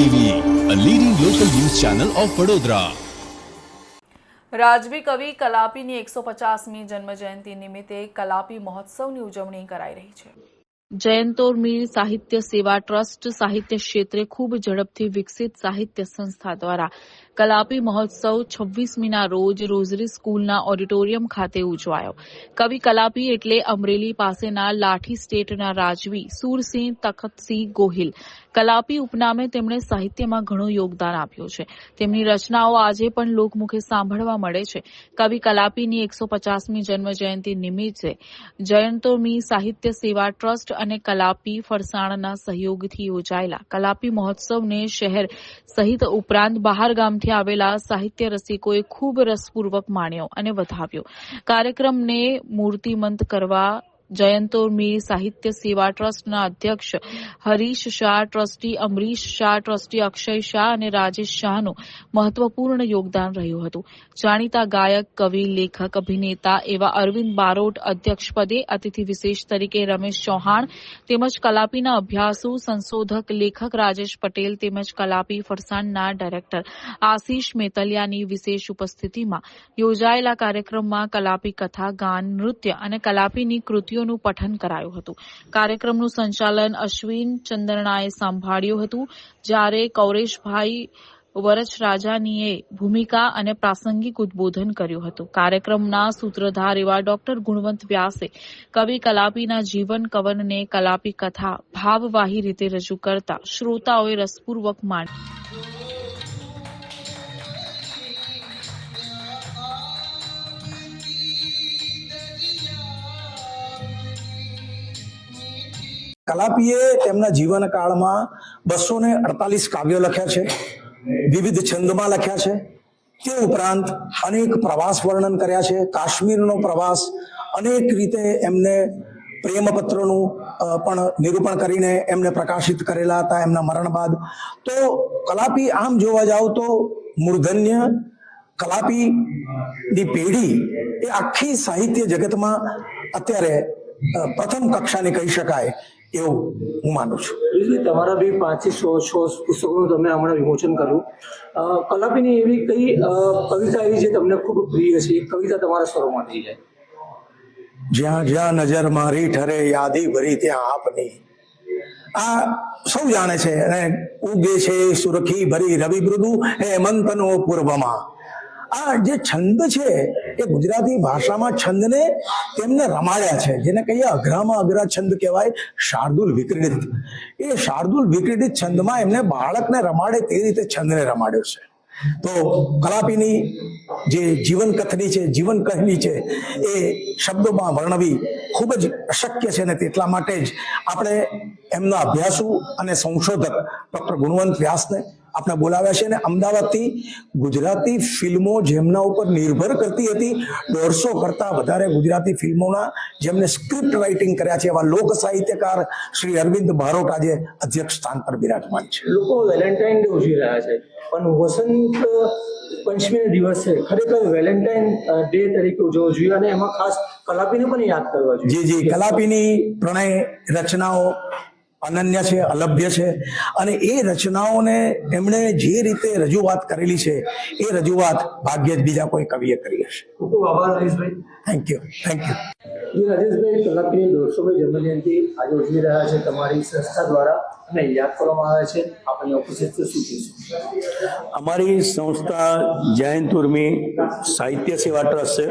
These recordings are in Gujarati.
TV local news channel of Vadodara રાજવી કવિ કલાપીની એકસો પચાસમી જન્મજયંતિ નિમિત્તે કલાપી મહોત્સવની ઉજવણી કરાઈ રહી છે. જયંતોર્મી સાહિત્ય સેવા ટ્રસ્ટ સાહિત્ય ક્ષેત્રે ખૂબ ઝડપથી વિકસિત સાહિત્ય સંસ્થા દ્વારા કલાપી મહોત્સવ છવ્વીસમીના રોજ રોઝરી સ્કૂલના ઓડિટોરિયમ ખાતે ઉજવાયો. કવિ કલાપી એટલે અમરેલી પાસેના લાઠી સ્ટેટના રાજવી સુરસિંહ તખતસિંહ ગોહિલ. કલાપી ઉપનામે તેમણે સાહિત્યમાં ઘણું યોગદાન આપ્યું છે. તેમની રચનાઓ આજે પણ લોકમુખે સાંભળવા મળે છે. કવિ કલાપીની એકસો પચાસમી જન્મજયંતિ નિમિત્તે જયંતોમી સાહિત્ય સેવા ટ્રસ્ટ અને કલાપી ફરસાણના સહયોગથી યોજાયેલા કલાપી મહોત્સવને શહેર સહિત ઉપરાંત બહાર ગામથી આવેલા સાહિત્ય રસિકોએ ખૂબ રસપૂર્વક માણ્યો અને વધાવ્યો. કાર્યક્રમને મૂર્તિમંત કરવા જયંતોર્મી સાહિત્ય સેવા ટ્રસ્ટના અધ્યક્ષ, હરીશ શાહ ટ્રસ્ટી, અમરીશ શાહ ટ્રસ્ટી, અક્ષય શાહ અને રાજેશ શાહનું મહત્વપૂર્ણ યોગદાન રહ્યું હતું. જાણીતા ગાયક, કવિ, લેખક, અભિનેતા એવા અરવિંદ બારોટ અધ્યક્ષપદે અતિથિ વિશેષ તરીકે રમેશ ચૌહાણ તેમજ કલાપીના અભ્યાસુ, સંશોધક, લેખક રાજેશ પટેલ તેમજ કલાપી ફરસાણના ડાયરેક્ટર આશીષ મેતલિયાની વિશેષ ઉપસ્થિતિમાં યોજાયેલા કાર્યક્રમમાં કલાપી કથા, ગાન, નૃત્ય અને કલાપીની કૃતિઓનું પઠન કરાયું હતું. કાર્યક્રમનું સંચાલન અશ્વિન ચંદ્રણાએ સંભાળ્યું હતું. જ્યારે કૌરેશભાઈ વરચરાજાનીએ ભૂમિકા અને પ્રાસંગિક ઉદબોધન કર્યું હતું. કાર્યક્રમના સૂત્રધાર એવા ડોક્ટર ગુણવંત વ્યાસે કવિ કલાપીના જીવન કવનને કલાપી કથા ભાવવાહી રીતે રજૂ કરતા શ્રોતાઓએ રસપૂર્વક માણી કલાપીએ તેમના જીવનકાળમાં બસો ને અડતાલીસ કાવ્યો લખ્યા છે, વિવિધ છંદમાં લખ્યા છે. તે ઉપરાંત અનેક પ્રવાસ વર્ણન કર્યા છે. કાશ્મીરનો પ્રવાસ અનેક રીતે એમને પ્રેમપત્રોનું પણ નિરૂપણ કરીને એમને પ્રકાશિત કરેલા હતા એમના મરણ બાદ. તો કલાપી આમ જોવા જાવ તો મૂર્ધન્ય કલાપીની પેઢી એ આખી સાહિત્ય જગતમાં અત્યારે પ્રથમ કક્ષાની કહી શકાય. એવું હું માનું છું. તમારા બી પાંચથી સો સો પુસ્તકોનું તમે હમણાં વિમોચન કર્યું. કલાપીની એવી કઈ કવિતા એવી છે તમને ખૂબ પ્રિય છે? એ કવિતા તમારા સ્વરોમાં થઈ જાય. જ્યાં જ્યાં નજર મારી ઠરે, યાદી ભરી ત્યાં આપની. આ સૌ જાણે છે અને ઉગે છે સુરખી ભરી રવિ મૃદુ હેમંતનો પૂર્વમાં. આ જે છંદ છે, એ ગુજરાતી ભાષામાં છંદને તેમને રમાડ્યા છે. જેને કહીએ અઘરામાં અઘરા છંદ કહેવાય, શાર્દુલ વિક્રીડિત. એ શાર્દુલ વિક્રીડિત છંદમાં એમને બાળકને રમાડે તે રીતે છંદને રમાડ્યો છે. તો કલાપીની જે જીવન કથની છે જીવન કહાની છે, એ શબ્દોમાં વર્ણવી ખૂબ જ અશક્ય છે ને તેટલા માટે જ આપણે એમના અભ્યાસુ અને સંશોધક ડૉક્ટર ગુણવંત વ્યાસને આપણે બોલાવ્યા છે અને અમદાવાદથી ગુજરાતી ફિલ્મો જેમના ઉપર નિર્ભર કરતી હતી દોઢસો કરતાં વધારે ગુજરાતી ફિલ્મોના જેમને સ્ક્રિપ્ટ રાઇટિંગ કર્યા છે એવા લોક સાહિત્યકાર શ્રી અરવિંદ ભારોટ આજે અધ્યક્ષ સ્થાન પર બિરાજમાન છે. લોકો વેલેન્ટાઇન ડે ઉજવી રહ્યા છે પણ વસંત પંચમીનો દિવસ છે ખરેખર વેલેન્ટાઇન ડે તરીકે ઉજવવો જોઈએ અને એમાં ખાસ કલાપીને પણ યાદ કરવા જોઈએ. જી જી કલાપીની પ્રણય રચનાઓ અનન્ય છે અલભ્ય છે. અને એ રચનાઓને એમણે જે રીતે રજૂઆત કરેલી છે એ રજૂઆત ભાગ્યે જ બીજા કોઈ કવિએ કરી હશે. ખૂબ ખૂબ આભાર હરીશભાઈ થેન્ક યુ થેન્ક યુ રાજેશભાઈ કલાપીની દોઢસોમી જન્મજયંતિ આજે ઉજવી રહ્યા છે તમારી સંસ્થા દ્વારા અને યાદ કરવામાં આવે છે. શું કહીશું? અમારી સંસ્થા જયંત ઉર્મી સાહિત્ય સેવા ટ્રસ્ટ છે.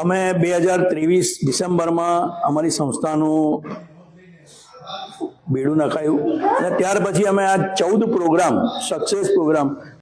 અમે બે હજાર ત્રેવીસ ડિસેમ્બરમાં અમારી સંસ્થાનું બેડું નખાયું. અને ત્યાર પછી અમે આ ચૌદ પ્રોગ્રામ સક્સેસ પ્રોગ્રામ